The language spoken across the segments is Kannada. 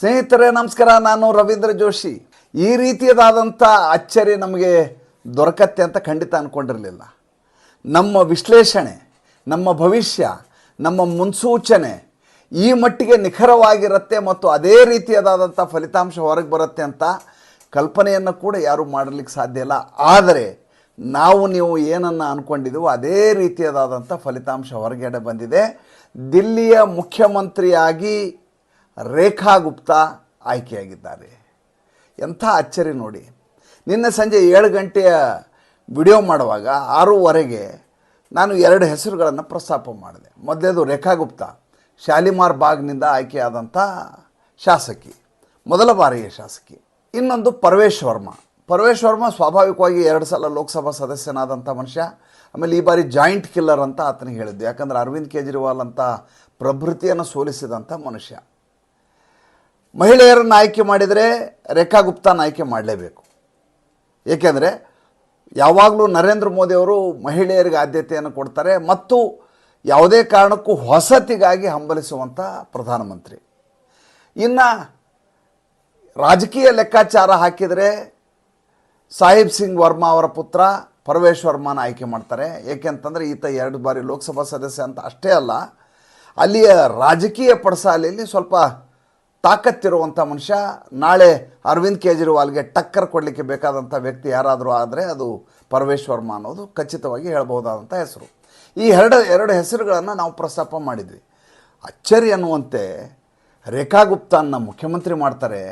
ಸ್ನೇಹಿತರೆ, ನಮಸ್ಕಾರ. ನಾನು ರವೀಂದ್ರ ಜೋಶಿ. ಈ ರೀತಿಯದಾದಂಥ ಅಚ್ಚರಿ ನಮಗೆ ದೊರಕತ್ತೆ ಅಂತ ಖಂಡಿತ ಅಂದ್ಕೊಂಡಿರಲಿಲ್ಲ ನಮ್ಮ ವಿಶ್ಲೇಷಣೆ, ನಮ್ಮ ಭವಿಷ್ಯ, ನಮ್ಮ ಮುನ್ಸೂಚನೆ ಈ ಮಟ್ಟಿಗೆ ನಿಖರವಾಗಿರುತ್ತೆ ಮತ್ತು ಅದೇ ರೀತಿಯದಾದಂಥ ಫಲಿತಾಂಶ ಹೊರಗೆ ಬರುತ್ತೆ ಅಂತ ಕಲ್ಪನೆಯನ್ನು ಕೂಡ ಯಾರೂ ಮಾಡಲಿಕ್ಕೆ ಸಾಧ್ಯ ಇಲ್ಲ. ಆದರೆ ನಾವು, ನೀವು ಏನನ್ನು ಅಂದ್ಕೊಂಡಿದ್ದೀವೋ ಅದೇ ರೀತಿಯದಾದಂಥ ಫಲಿತಾಂಶ ಹೊರಗಡೆ ಬಂದಿದೆ. ದಿಲ್ಲಿಯ ಮುಖ್ಯಮಂತ್ರಿಯಾಗಿ ರೇಖಾ ಗುಪ್ತಾ ಆಯ್ಕೆಯಾಗಿದ್ದಾರೆ. ಎಂಥ ಅಚ್ಚರಿ ನೋಡಿ. ನಿನ್ನೆ ಸಂಜೆ ಏಳು ಗಂಟೆಯ ವಿಡಿಯೋ ಮಾಡುವಾಗ ಆರೂವರೆಗೆ ನಾನು ಎರಡು ಹೆಸರುಗಳನ್ನು ಪ್ರಸ್ತಾಪ ಮಾಡಿದೆ. ಮೊದಲೇದು ರೇಖಾ ಗುಪ್ತಾ. ಶಾಲಿಮಾರ್ ಬಾಗ್ನಿಂದ ಆಯ್ಕೆಯಾದಂಥ ಶಾಸಕಿ. ಮೊದಲ ಬಾರಿಯ ಶಾಸಕಿ. ಇನ್ನೊಂದು ಪರವೇಶ್ ವರ್ಮ. ಪರವೇಶ್ ವರ್ಮಾ ಸ್ವಾಭಾವಿಕವಾಗಿ ಎರಡು ಸಲ ಲೋಕಸಭಾ ಸದಸ್ಯನಾದಂಥ ಮನುಷ್ಯ. ಆಮೇಲೆ ಈ ಬಾರಿ ಜಾಯಿಂಟ್ ಕಿಲ್ಲರ್ ಅಂತ ಆತನಿಗೆ ಹೇಳಿದ್ದು. ಯಾಕಂದ್ರೆ ಅರವಿಂದ್ ಕೇಜ್ರಿವಾಲ್ ಅಂತ ಪ್ರಭೃತಿಯನ್ನು ಸೋಲಿಸಿದಂಥ ಮನುಷ್ಯ. ಮಹಿಳೆಯರನ್ನು ಆಯ್ಕೆ ಮಾಡಿದರೆ ರೇಖಾ ಗುಪ್ತಾನ ಆಯ್ಕೆ ಮಾಡಲೇಬೇಕು. ಏಕೆಂದರೆ ಯಾವಾಗಲೂ ನರೇಂದ್ರ ಮೋದಿಯವರು ಮಹಿಳೆಯರಿಗೆ ಆದ್ಯತೆಯನ್ನು ಕೊಡ್ತಾರೆ ಮತ್ತು ಯಾವುದೇ ಕಾರಣಕ್ಕೂ ಹೊಸತಿಗಾಗಿ ಹಂಬಲಿಸುವಂಥ ಪ್ರಧಾನಮಂತ್ರಿ. ಇನ್ನು ರಾಜಕೀಯ ಲೆಕ್ಕಾಚಾರ ಹಾಕಿದರೆ ಸಾಹಿಬ್ ಸಿಂಗ್ ವರ್ಮಾ ಅವರ ಪುತ್ರ ಪರವೇಶ್ ವರ್ಮಾನ ಆಯ್ಕೆ ಮಾಡ್ತಾರೆ. ಏಕೆಂತಂದರೆ ಈತ ಎರಡು ಬಾರಿ ಲೋಕಸಭಾ ಸದಸ್ಯ ಅಂತ ಅಷ್ಟೇ ಅಲ್ಲ, ಅಲ್ಲಿಯ ರಾಜಕೀಯ ಪಡಸಾಲೆಯಲ್ಲಿ ಸ್ವಲ್ಪ ತಾಕತ್ತಿರುವಂಥ ಮನುಷ್ಯ, ನಾಳೆ ಅರವಿಂದ್ ಕೇಜ್ರಿವಾಲ್ಗೆ ಟಕ್ಕರ್ ಕೊಡಲಿಕ್ಕೆ ಬೇಕಾದಂಥ ವ್ಯಕ್ತಿ ಯಾರಾದರೂ ಆದರೆ ಅದು ಪರವೇಶ್ ವರ್ಮಾ ಅನ್ನೋದು ಖಚಿತವಾಗಿ ಹೇಳಬಹುದಾದಂಥ ಹೆಸರು. ಈ ಎರಡು ಎರಡು ಹೆಸರುಗಳನ್ನು ನಾವು ಪ್ರಸ್ತಾಪ ಮಾಡಿದ್ವಿ. ಅಚ್ಚರಿ ಅನ್ನುವಂತೆ ರೇಖಾ ಗುಪ್ತಾನ್ನ ಮುಖ್ಯಮಂತ್ರಿ ಮಾಡ್ತಾರೆ,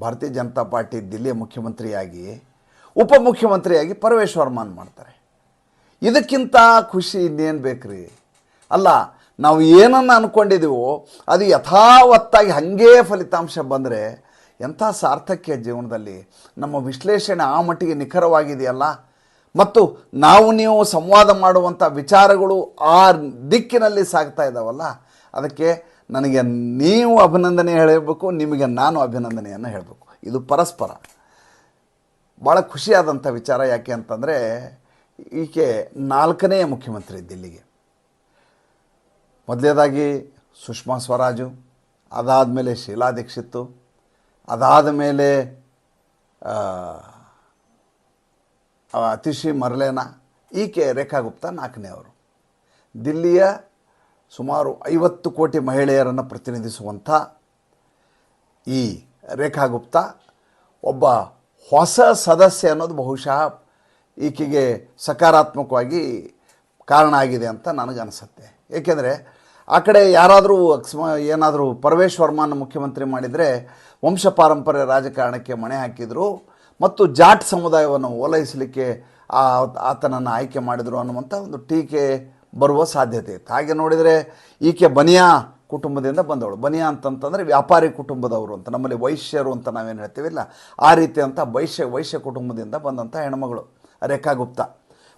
ಭಾರತೀಯ ಜನತಾ ಪಾರ್ಟಿ ದಿಲ್ಲಿಯ ಮುಖ್ಯಮಂತ್ರಿಯಾಗಿ, ಉಪಮುಖ್ಯಮಂತ್ರಿಯಾಗಿ ಪರವೇಶ್ ವರ್ಮಾನ್ ಮಾಡ್ತಾರೆ. ಇದಕ್ಕಿಂತ ಖುಷಿ ಇನ್ನೇನು ಬೇಕ್ರಿ? ಅಲ್ಲ ನಾವು ಏನನ್ನು ಅಂದ್ಕೊಂಡಿದ್ದೀವೋ ಅದು ಯಥಾವತ್ತಾಗಿ ಹಾಗೇ ಫಲಿತಾಂಶ ಬಂದರೆ ಎಂಥ ಸಾರ್ಥಕ್ಯ ಜೀವನದಲ್ಲಿ? ನಮ್ಮ ವಿಶ್ಲೇಷಣೆ ಆ ಮಟ್ಟಿಗೆ ನಿಖರವಾಗಿದೆಯಲ್ಲ? ಮತ್ತು ನಾವು ನೀವು ಸಂವಾದ ಮಾಡುವಂಥ ವಿಚಾರಗಳು ಆ ದಿಕ್ಕಿನಲ್ಲಿ ಸಾಗ್ತಾ ಇದ್ದಾವಲ್ಲ ಅದಕ್ಕೆ ನನಗೆ ನೀವು ಅಭಿನಂದನೆ ಹೇಳಬೇಕು, ನಿಮಗೆ ನಾನು ಅಭಿನಂದನೆಯನ್ನು ಹೇಳಬೇಕು. ಇದು ಪರಸ್ಪರ. ಭಾಳ ಖುಷಿಯಾದಂಥ ವಿಚಾರ ಯಾಕೆ ಅಂತಂದರೆ, ಈಕೆ ನಾಲ್ಕನೇ ಮುಖ್ಯಮಂತ್ರಿ ದಿಲ್ಲಿಗೆ ಮೊದಲೇದಾಗಿ ಸುಷ್ಮಾ ಸ್ವರಾಜು, ಅದಾದಮೇಲೆ ಶೀಲಾ ದೀಕ್ಷಿತ್ತು. ಅದಾದ ಮೇಲೆ ಅತಿಶಿ ಮರ್ಲೇನ, ಈಕೆ ರೇಖಾ ಗುಪ್ತಾ ನಾಲ್ಕನೇವರು ದಿಲ್ಲಿಯ ಸುಮಾರು ಐವತ್ತು ಕೋಟಿ ಮಹಿಳೆಯರನ್ನು ಪ್ರತಿನಿಧಿಸುವಂಥ ಈ ರೇಖಾ ಗುಪ್ತಾ ಒಬ್ಬ ಹೊಸ ಸದಸ್ಯ ಅನ್ನೋದು ಬಹುಶಃ ಈಕೆಗೆ ಸಕಾರಾತ್ಮಕವಾಗಿ ಕಾರಣ ಆಗಿದೆ ಅಂತ ನನಗನ್ಸುತ್ತೆ. ಏಕೆಂದರೆ ಆ ಕಡೆ ಯಾರಾದರೂ ಅಕಸ್ಮ ಏನಾದರೂ ಪರವೇಶ್ ವರ್ಮಾನ ಮುಖ್ಯಮಂತ್ರಿ ಮಾಡಿದರೆ ವಂಶ ಪಾರಂಪರ್ಯ ರಾಜಕಾರಣಕ್ಕೆ ಮಣೆ ಹಾಕಿದರು ಮತ್ತು ಜಾಟ್ ಸಮುದಾಯವನ್ನು ಓಲೈಸಲಿಕ್ಕೆ ಆತನನ್ನು ಆಯ್ಕೆ ಮಾಡಿದರು ಅನ್ನುವಂಥ ಒಂದು ಟೀಕೆ ಬರುವ ಸಾಧ್ಯತೆ ಇತ್ತು. ಹಾಗೆ ನೋಡಿದರೆ ಈಕೆ ಬನಿಯಾ ಕುಟುಂಬದಿಂದ ಬಂದವಳು. ಬನಿಯಾ ಅಂತಂತಂದರೆ ವ್ಯಾಪಾರಿ ಕುಟುಂಬದವರು ಅಂತ, ನಮ್ಮಲ್ಲಿ ವೈಶ್ಯರು ಅಂತ ನಾವೇನು ಹೇಳ್ತೀವಿಲ್ಲ ಆ ರೀತಿಯಂಥ ವೈಶ್ಯ ವೈಶ್ಯ ಕುಟುಂಬದಿಂದ ಬಂದಂಥ ಹೆಣ್ಮಗಳು ರೇಖಾ ಗುಪ್ತಾ.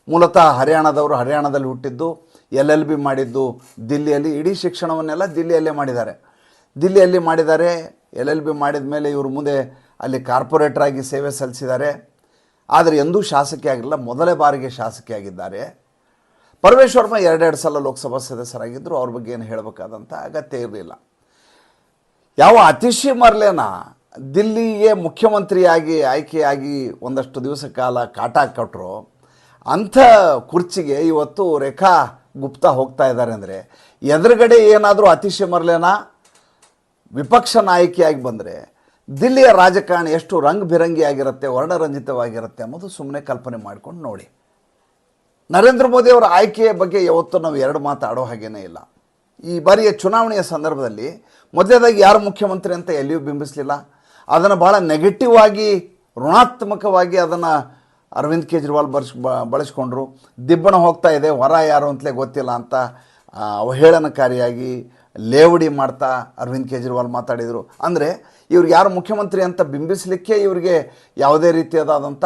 ಮೂಲತಃ ಹರಿಯಾಣದವರು ಹರಿಯಾಣದಲ್ಲಿ ಹುಟ್ಟಿದ್ದು ಎಲ್ ಎಲ್ ಬಿ ಮಾಡಿದ್ದು ದಿಲ್ಲಿಯಲ್ಲಿ, ಇಡೀ ಶಿಕ್ಷಣವನ್ನೆಲ್ಲ ದಿಲ್ಲಿಯಲ್ಲೇ ಮಾಡಿದ್ದಾರೆ. ದಿಲ್ಲಿಯಲ್ಲಿ ಮಾಡಿದ್ದಾರೆ, ಎಲ್ ಎಲ್ ಬಿ ಮಾಡಿದ ಮೇಲೆ ಇವರು ಮುಂದೆ ಅಲ್ಲಿ ಕಾರ್ಪೊರೇಟ್ರಾಗಿ ಸೇವೆ ಸಲ್ಲಿಸಿದ್ದಾರೆ. ಆದರೆ ಎಂದೂ ಶಾಸಕಿ ಆಗಿರಲಿಲ್ಲ ಮೊದಲೇ ಬಾರಿಗೆ ಶಾಸಕಿಯಾಗಿದ್ದಾರೆ ಪರಮೇಶ್ ವರ್ಮ ಎರಡೆರಡು ಸಲ ಲೋಕಸಭಾ ಸದಸ್ಯರಾಗಿದ್ದರು ಅವ್ರ ಬಗ್ಗೆ ಏನು ಹೇಳಬೇಕಾದಂಥ ಅಗತ್ಯ ಇರಲಿಲ್ಲ. ಯಾವ ಅತಿಶಿ ಮರ್ಲೇನ ದಿಲ್ಲಿಗೆ ಮುಖ್ಯಮಂತ್ರಿಯಾಗಿ, ಆಯ್ಕೆಯಾಗಿ ಒಂದಷ್ಟು ದಿವಸ ಕಾಲ ಕಾಟ ಕೊಟ್ಟರು ಅಂಥ ಕುರ್ಚಿಗೆ ಇವತ್ತು ರೇಖಾ ಗುಪ್ತಾ ಹೋಗ್ತಾ ಇದ್ದಾರೆ ಅಂದರೆ ಎದುರುಗಡೆ ಏನಾದರೂ ಅತಿಶಯ ಮರಲೇನ ವಿಪಕ್ಷ ನಾಯಕಿಯಾಗಿ ಬಂದರೆ ದಿಲ್ಲಿಯ ರಾಜಕಾರಣ ಎಷ್ಟು ರಂಗ್ ಬಿರಂಗಿಯಾಗಿರುತ್ತೆ ವರ್ಣರಂಜಿತವಾಗಿರುತ್ತೆ ಅನ್ನೋದು ಸುಮ್ಮನೆ ಕಲ್ಪನೆ ಮಾಡ್ಕೊಂಡು ನೋಡಿ. ನರೇಂದ್ರ ಮೋದಿ ಅವರ ಆಯ್ಕೆಯ ಬಗ್ಗೆ ಯಾವತ್ತೂ ನಾವು ಎರಡು ಮಾತಾಡೋ ಹಾಗೇನೇ ಇಲ್ಲ. ಈ ಬಾರಿಯ ಚುನಾವಣೆಯ ಸಂದರ್ಭದಲ್ಲಿ ಮೊದಲೇದಾಗಿ ಯಾರು ಮುಖ್ಯಮಂತ್ರಿ ಅಂತ ಎಲ್ಲಿಯೂ ಬಿಂಬಿಸಲಿಲ್ಲ. ಅದನ್ನು ಭಾಳ ನೆಗೆಟಿವ್ ಆಗಿ, ಋಣಾತ್ಮಕವಾಗಿ ಅದನ್ನು ಅರವಿಂದ್ ಕೇಜ್ರಿವಾಲ್ ಬರ್ಸ್ ಬಳಸ್ಕೊಂಡ್ರು. ದಿಬ್ಬಣ ಹೋಗ್ತಾ ಇದೆ ಹೊರ ಯಾರು ಅಂತಲೇ ಗೊತ್ತಿಲ್ಲ ಅಂತ ಅವಹೇಳನಕಾರಿಯಾಗಿ ಲೇವಡಿ ಮಾಡ್ತಾ ಅರವಿಂದ್ ಕೇಜ್ರಿವಾಲ್ ಮಾತಾಡಿದರು. ಅಂದರೆ ಇವ್ರಿಗೆ ಯಾರು ಮುಖ್ಯಮಂತ್ರಿ ಅಂತ ಬಿಂಬಿಸಲಿಕ್ಕೆ ಇವರಿಗೆ ಯಾವುದೇ ರೀತಿಯಾದಂಥ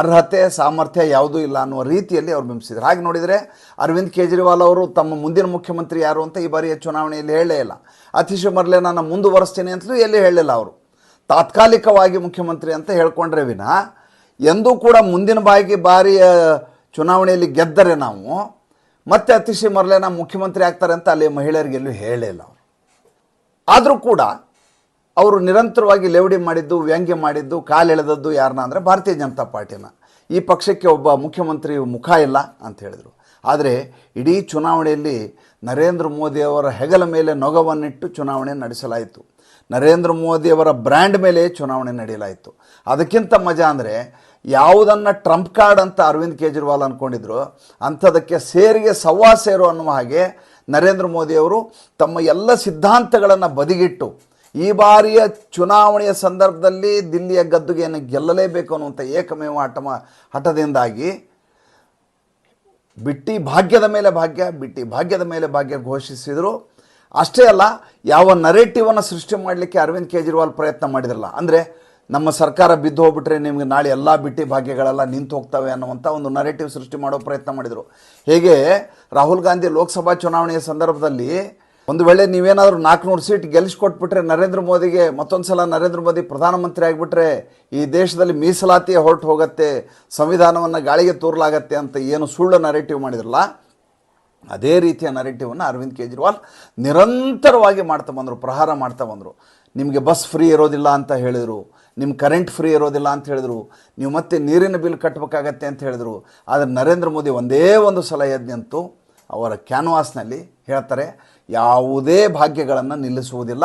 ಅರ್ಹತೆ, ಸಾಮರ್ಥ್ಯ ಯಾವುದೂ ಇಲ್ಲ ಅನ್ನುವ ರೀತಿಯಲ್ಲಿ ಅವ್ರು ಬಿಂಬಿಸಿದ್ರು. ಹಾಗೆ ನೋಡಿದರೆ ಅರವಿಂದ್ ಕೇಜ್ರಿವಾಲ್ ಅವರು ತಮ್ಮ ಮುಂದಿನ ಮುಖ್ಯಮಂತ್ರಿ ಯಾರು ಅಂತ ಈ ಬಾರಿಯ ಚುನಾವಣೆಯಲ್ಲಿ ಹೇಳಲೇ ಇಲ್ಲ. ಅತಿಶ್ ಮರ್ಲೆ ನಾನು ಮುಂದುವರಿಸ್ತೀನಿ ಅಂತಲೂ ಎಲ್ಲಿ ಹೇಳಲಿಲ್ಲ ಅವರು. ತಾತ್ಕಾಲಿಕವಾಗಿ ಮುಖ್ಯಮಂತ್ರಿ ಅಂತ ಹೇಳ್ಕೊಂಡ್ರೆ ವಿನ ಎಂದೂ ಕೂಡ ಮುಂದಿನ ಬಾಗಿ ಬಾರಿಯ ಚುನಾವಣೆಯಲ್ಲಿ ಗೆದ್ದರೆ ನಾವು, ಮತ್ತೆ ಅತಿಶಿ ಮರ್ಲೆನ ಮುಖ್ಯಮಂತ್ರಿ ಆಗ್ತಾರೆ ಅಂತ ಅಲ್ಲಿ ಮಹಿಳೆಯರಿಗೆಲ್ಲೂ ಹೇಳಲಿಲ್ಲ ಅವರು. ಆದರೂ ಕೂಡ ಅವರು ನಿರಂತರವಾಗಿ ಲೇವಡಿ ಮಾಡಿದ್ದು, ವ್ಯಂಗ್ಯ ಮಾಡಿದ್ದು ಕಾಲೆಳೆದದ್ದು ಯಾರನ್ನ ಅಂದರೆ ಭಾರತೀಯ ಜನತಾ ಪಾರ್ಟಿನ. ಈ ಪಕ್ಷಕ್ಕೆ ಒಬ್ಬ ಮುಖ್ಯಮಂತ್ರಿ ಮುಖ ಇಲ್ಲ ಅಂತ ಹೇಳಿದರು. ಆದರೆ ಇಡೀ ಚುನಾವಣೆಯಲ್ಲಿ ನರೇಂದ್ರ ಮೋದಿಯವರ ಹೆಗಲ ಮೇಲೆ ನೊಗವನ್ನಿಟ್ಟು ಚುನಾವಣೆ ನಡೆಸಲಾಯಿತು. ನರೇಂದ್ರ ಮೋದಿಯವರ ಬ್ರ್ಯಾಂಡ್ ಮೇಲೆ ಚುನಾವಣೆ ನಡೆಯಲಾಯಿತು. ಅದಕ್ಕಿಂತ ಮಜಾ ಅಂದರೆ ಯಾವುದನ್ನು ಟ್ರಂಪ್ ಕಾರ್ಡ್ ಅಂತ ಅರವಿಂದ್ ಕೇಜ್ರಿವಾಲ್ ಅಂದ್ಕೊಂಡಿದ್ರು ಅಂಥದಕ್ಕೆ ಸೇರಿಗೆ ಸವ್ವಾ ಸೇರು ಅನ್ನುವ ಹಾಗೆ ನರೇಂದ್ರ ಮೋದಿಯವರು ತಮ್ಮ ಎಲ್ಲ ಸಿದ್ಧಾಂತಗಳನ್ನು ಬದಿಗಿಟ್ಟು ಈ ಬಾರಿಯ ಚುನಾವಣೆಯ ಸಂದರ್ಭದಲ್ಲಿ ದಿಲ್ಲಿಯ ಗದ್ದುಗೆಯನ್ನು ಗೆಲ್ಲಲೇಬೇಕು ಅನ್ನುವಂಥ ಏಕಮೇವ ಹಠಮ ಹಠದಿಂದಾಗಿ ಬಿಟ್ಟಿ ಭಾಗ್ಯದ ಮೇಲೆ ಭಾಗ್ಯ, ಬಿಟ್ಟಿ ಭಾಗ್ಯದ ಮೇಲೆ ಭಾಗ್ಯ ಘೋಷಿಸಿದರು. ಅಷ್ಟೇ ಅಲ್ಲ, ಯಾವ ನರೇಟಿವನ್ನು ಸೃಷ್ಟಿ ಮಾಡಲಿಕ್ಕೆ ಅರವಿಂದ್ ಕೇಜ್ರಿವಾಲ್ ಪ್ರಯತ್ನ ಮಾಡಿದ್ರಲ್ಲ, ಅಂದರೆ ನಮ್ಮ ಸರ್ಕಾರ ಬಿದ್ದು ಹೋಗ್ಬಿಟ್ರೆ ನಿಮಗೆ ನಾಳೆ ಎಲ್ಲ ಬಿಟ್ಟಿ ಭಾಗ್ಯಗಳೆಲ್ಲ ನಿಂತು ಹೋಗ್ತವೆ ಅನ್ನುವಂಥ ಒಂದು ನರೇಟಿವ್ ಸೃಷ್ಟಿ ಮಾಡೋ ಪ್ರಯತ್ನ ಮಾಡಿದರು. ಹೇಗೆ? ರಾಹುಲ್ ಗಾಂಧಿ ಲೋಕಸಭಾ ಚುನಾವಣೆಯ ಸಂದರ್ಭದಲ್ಲಿ ಒಂದು ವೇಳೆ ನೀವೇನಾದರೂ ನಾಲ್ಕುನೂರು ಸೀಟ್ ಗೆಲ್ಲಿಸ್ಕೊಟ್ಬಿಟ್ರೆ ನರೇಂದ್ರ ಮೋದಿಗೆ ಮತ್ತೊಂದು ಸಲ ನರೇಂದ್ರ ಮೋದಿ ಪ್ರಧಾನಮಂತ್ರಿ ಆಗಿಬಿಟ್ರೆ ಈ ದೇಶದಲ್ಲಿ ಮೀಸಲಾತಿ ಹೊರಟು ಹೋಗುತ್ತೆ, ಸಂವಿಧಾನವನ್ನು ಗಾಳಿಗೆ ತೂರಲಾಗತ್ತೆ ಅಂತ ಏನು ಸುಳ್ಳು ನರೇಟಿವ್ ಮಾಡಿದ್ರಲ್ಲ ಅದೇ ರೀತಿಯ ನರೇಟಿವನ್ನು ಅರವಿಂದ್ ಕೇಜ್ರಿವಾಲ್ ನಿರಂತರವಾಗಿ ಮಾಡ್ತಾ ಬಂದರು, ಪ್ರಹಾರ ಮಾಡ್ತಾ ಬಂದರು. ನಿಮಗೆ ಬಸ್ ಫ್ರೀ ಇರೋದಿಲ್ಲ ಅಂತ ಹೇಳಿದರು ನಿಮ್ಮ ಕರೆಂಟ್ ಫ್ರೀ ಇರೋದಿಲ್ಲ ಅಂತ ಹೇಳಿದರು, ನೀವು ಮತ್ತೆ ನೀರಿನ ಬಿಲ್ ಕಟ್ಟಬೇಕಾಗತ್ತೆ ಅಂತ ಹೇಳಿದರು. ಆದರೆ ನರೇಂದ್ರ ಮೋದಿ ಒಂದೇ ಒಂದು ಸಲ ಎದ್ದಂತೂ ಅವರ ಕ್ಯಾನ್ವಾಸ್ನಲ್ಲಿ ಹೇಳ್ತಾರೆ, ಯಾವುದೇ ಭಾಗ್ಯಗಳನ್ನು ನಿಲ್ಲಿಸುವುದಿಲ್ಲ.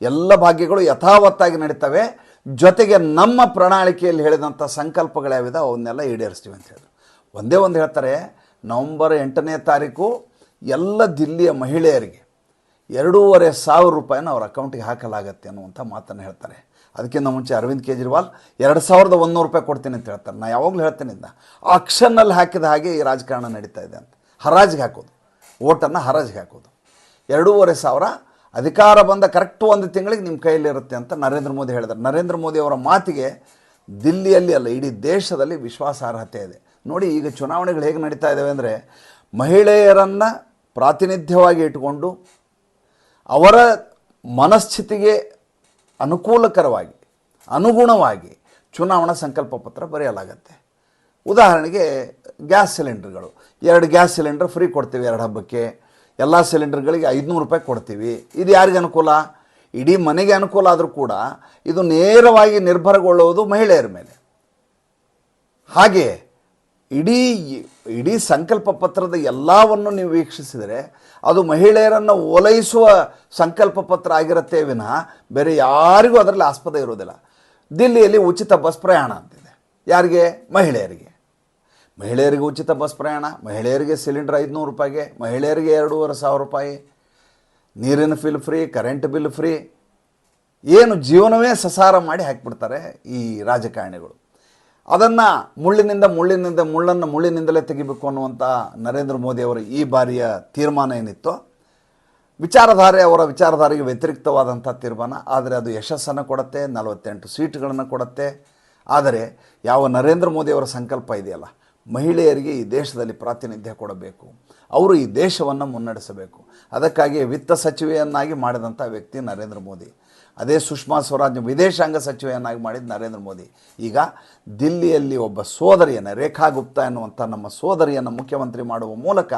ಎಲ್ಲ ಭಾಗ್ಯಗಳು ಯಥಾವತ್ತಾಗಿ ನಡೀತವೆ. ಜೊತೆಗೆ ನಮ್ಮ ಪ್ರಣಾಳಿಕೆಯಲ್ಲಿ ಹೇಳಿದಂಥ ಸಂಕಲ್ಪಗಳ್ಯಾವಿದೆ ಅವನ್ನೆಲ್ಲ ಈಡೇರಿಸ್ತೀವಿ ಅಂತ ಹೇಳಿದ್ರು. ಒಂದೇ ಒಂದು ಹೇಳ್ತಾರೆ ನವಂಬರ್ ಎಂಟನೇ ತಾರೀಕು ಎಲ್ಲ ದಿಲ್ಲಿಯ ಮಹಿಳೆಯರಿಗೆ ಎರಡೂವರೆ ಸಾವಿರ ರೂಪಾಯಿನ ಅವ್ರ ಅಕೌಂಟಿಗೆ ಹಾಕಲಾಗತ್ತೆ ಅನ್ನುವಂಥ ಮಾತನ್ನು ಹೇಳ್ತಾರೆ. ಅದಕ್ಕಿಂತ ಮುಂಚೆ ಅರವಿಂದ್ ಕೇಜ್ರಿವಾಲ್, ಎರಡು ಸಾವಿರದ ಒಂದೂರು ರೂಪಾಯಿ ಕೊಡ್ತೀನಿ ಅಂತ ಹೇಳ್ತಾರೆ. ನಾನು ಯಾವಾಗಲೂ ಹೇಳ್ತೇನೆ ಇದನ್ನ. ಆಕ್ಷನ್ನಲ್ಲಿ ಹಾಕಿದ ಹಾಗೆ ಈ ರಾಜಕಾರಣ ನಡೀತಾ ಇದೆ ಅಂತ. ಹರಾಜಿಗೆ ಹಾಕೋದು. ಓಟನ್ನು ಹರಾಜಿಗೆ ಹಾಕೋದು. ಎರಡೂವರೆ ಸಾವಿರ ಅಧಿಕಾರ ಬಂದ ಕರೆಕ್ಟ್ ಒಂದು ತಿಂಗಳಿಗೆ ನಿಮ್ಮ ಕೈಯಲ್ಲಿರುತ್ತೆ ಅಂತ ನರೇಂದ್ರ ಮೋದಿ ಹೇಳಿದ್ರು ನರೇಂದ್ರ ಮೋದಿ ಅವರ ಮಾತಿಗೆ ದಿಲ್ಲಿಯಲ್ಲಿ ಅಲ್ಲ, ಇಡೀ ದೇಶದಲ್ಲಿ ವಿಶ್ವಾಸಾರ್ಹತೆ ಇದೆ. ನೋಡಿ ಈಗ ಚುನಾವಣೆಗಳು ಹೇಗೆ ನಡೀತಾ ಇದ್ದಾವೆ ಅಂದರೆ ಮಹಿಳೆಯರನ್ನು ಪ್ರಾತಿನಿಧ್ಯವಾಗಿ ಇಟ್ಟುಕೊಂಡು ಅವರ ಮನಸ್ಥಿತಿಗೆ ಅನುಕೂಲಕರವಾಗಿ, ಅನುಗುಣವಾಗಿ ಚುನಾವಣಾ ಸಂಕಲ್ಪ ಪತ್ರ ಬರೆಯಲಾಗತ್ತೆ. ಉದಾಹರಣೆಗೆ ಗ್ಯಾಸ್ ಸಿಲಿಂಡರ್ಗಳು. ಎರಡು ಗ್ಯಾಸ್ ಸಿಲಿಂಡರ್ ಫ್ರೀ ಕೊಡ್ತೀವಿ ಎರಡು ಹಬ್ಬಕ್ಕೆ. ಎಲ್ಲ ಸಿಲಿಂಡರ್ಗಳಿಗೆ ಐದುನೂರು ರೂಪಾಯಿ ಕೊಡ್ತೀವಿ. ಇದು ಯಾರಿಗೆ ಅನುಕೂಲ? ಇಡೀ ಮನೆಗೆ ಅನುಕೂಲ ಆದರೂ ಕೂಡ ಇದು ನೇರವಾಗಿ ನಿರ್ಭರಗೊಳ್ಳುವುದು ಮಹಿಳೆಯರ ಮೇಲೆ. ಹಾಗೆ ಇಡೀ ಇಡೀ ಸಂಕಲ್ಪ ಪತ್ರದ ಎಲ್ಲವನ್ನು ನೀವು ವೀಕ್ಷಿಸಿದರೆ ಅದು ಮಹಿಳೆಯರನ್ನು ಓಲೈಸುವ ಸಂಕಲ್ಪ ಪತ್ರ ಆಗಿರುತ್ತೆ ವಿನಃ ಬೇರೆ ಯಾರಿಗೂ ಅದರಲ್ಲಿ ಆಸ್ಪದ ಇರೋದಿಲ್ಲ ದಿಲ್ಲಿಯಲ್ಲಿ ಉಚಿತ ಬಸ್ ಪ್ರಯಾಣ ಅಂತಿದೆ. ಯಾರಿಗೆ? ಮಹಿಳೆಯರಿಗೆ. ಮಹಿಳೆಯರಿಗೆ ಉಚಿತ ಬಸ್ ಪ್ರಯಾಣ, ಮಹಿಳೆಯರಿಗೆ ಸಿಲಿಂಡರ್ ಐದುನೂರು ರೂಪಾಯಿಗೆ, ಮಹಿಳೆಯರಿಗೆ ಎರಡೂವರೆ ಸಾವಿರ ರೂಪಾಯಿ. ನೀರಿನ bill free, current bill free. ಏನು ಜೀವನವೇ ಸಸಾರ ಮಾಡಿ ಹಾಕಿಬಿಡ್ತಾರೆ ಈ ರಾಜಕಾರಣಿಗಳು. ಅದನ್ನು ಮುಳ್ಳಿನಿಂದ ಮುಳ್ಳಿನಿಂದ ಮುಳ್ಳನ್ನು ಮುಳ್ಳಿನಿಂದಲೇ ತೆಗಿಬೇಕು ಅನ್ನುವಂಥ ನರೇಂದ್ರ ಮೋದಿ ಅವರ ಈ ಬಾರಿಯ ತೀರ್ಮಾನ ಏನಿತ್ತು, ವಿಚಾರಧಾರೆ ಅವರ ವಿಚಾರಧಾರೆಗೆ ವ್ಯತಿರಿಕ್ತವಾದಂಥ ತೀರ್ಮಾನ. ಆದರೆ ಅದು ಯಶಸ್ಸನ್ನು ಕೊಡುತ್ತೆ, ನಲವತ್ತೆಂಟು ಸೀಟ್ಗಳನ್ನು ಕೊಡುತ್ತೆ. ಆದರೆ ಯಾವ ನರೇಂದ್ರ ಮೋದಿಯವರ ಸಂಕಲ್ಪ ಇದೆಯಲ್ಲ ಮಹಿಳೆಯರಿಗೆ ಈ ದೇಶದಲ್ಲಿ ಪ್ರಾತಿನಿಧ್ಯ ಕೊಡಬೇಕು. ಅವರು ಈ ದೇಶವನ್ನು ಮುನ್ನಡೆಸಬೇಕು. ಅದಕ್ಕಾಗಿ ವಿತ್ತ ಸಚಿವೆಯನ್ನಾಗಿ ಮಾಡಿದಂಥ ವ್ಯಕ್ತಿ ನರೇಂದ್ರ ಮೋದಿ. ಅದೇ ಸುಷ್ಮಾ ಸ್ವರಾಜ್ ವಿದೇಶಾಂಗ ಸಚಿವೆಯನ್ನಾಗಿ ಮಾಡಿದ ನರೇಂದ್ರ ಮೋದಿ. ಈಗ ದಿಲ್ಲಿಯಲ್ಲಿ ಒಬ್ಬ ಸೋದರಿಯನ್ನು, ರೇಖಾ ಗುಪ್ತಾ ಎನ್ನುವಂಥ ನಮ್ಮ ಸೋದರಿಯನ್ನು ಮುಖ್ಯಮಂತ್ರಿ ಮಾಡುವ ಮೂಲಕ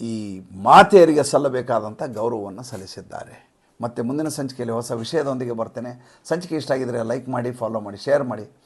ಈ ಮಾತೆಯರಿಗೆ ಸಲ್ಲಬೇಕಾದಂಥ ಗೌರವವನ್ನು ಸಲ್ಲಿಸಿದ್ದಾರೆ. ಮತ್ತು ಮುಂದಿನ ಸಂಚಿಕೆಯಲ್ಲಿ ಹೊಸ ವಿಷಯದೊಂದಿಗೆ ಬರ್ತೇನೆ. ಸಂಚಿಕೆ ಇಷ್ಟ ಆಗಿದ್ದರೆ ಲೈಕ್ ಮಾಡಿ, ಫಾಲೋ ಮಾಡಿ, ಶೇರ್ ಮಾಡಿ.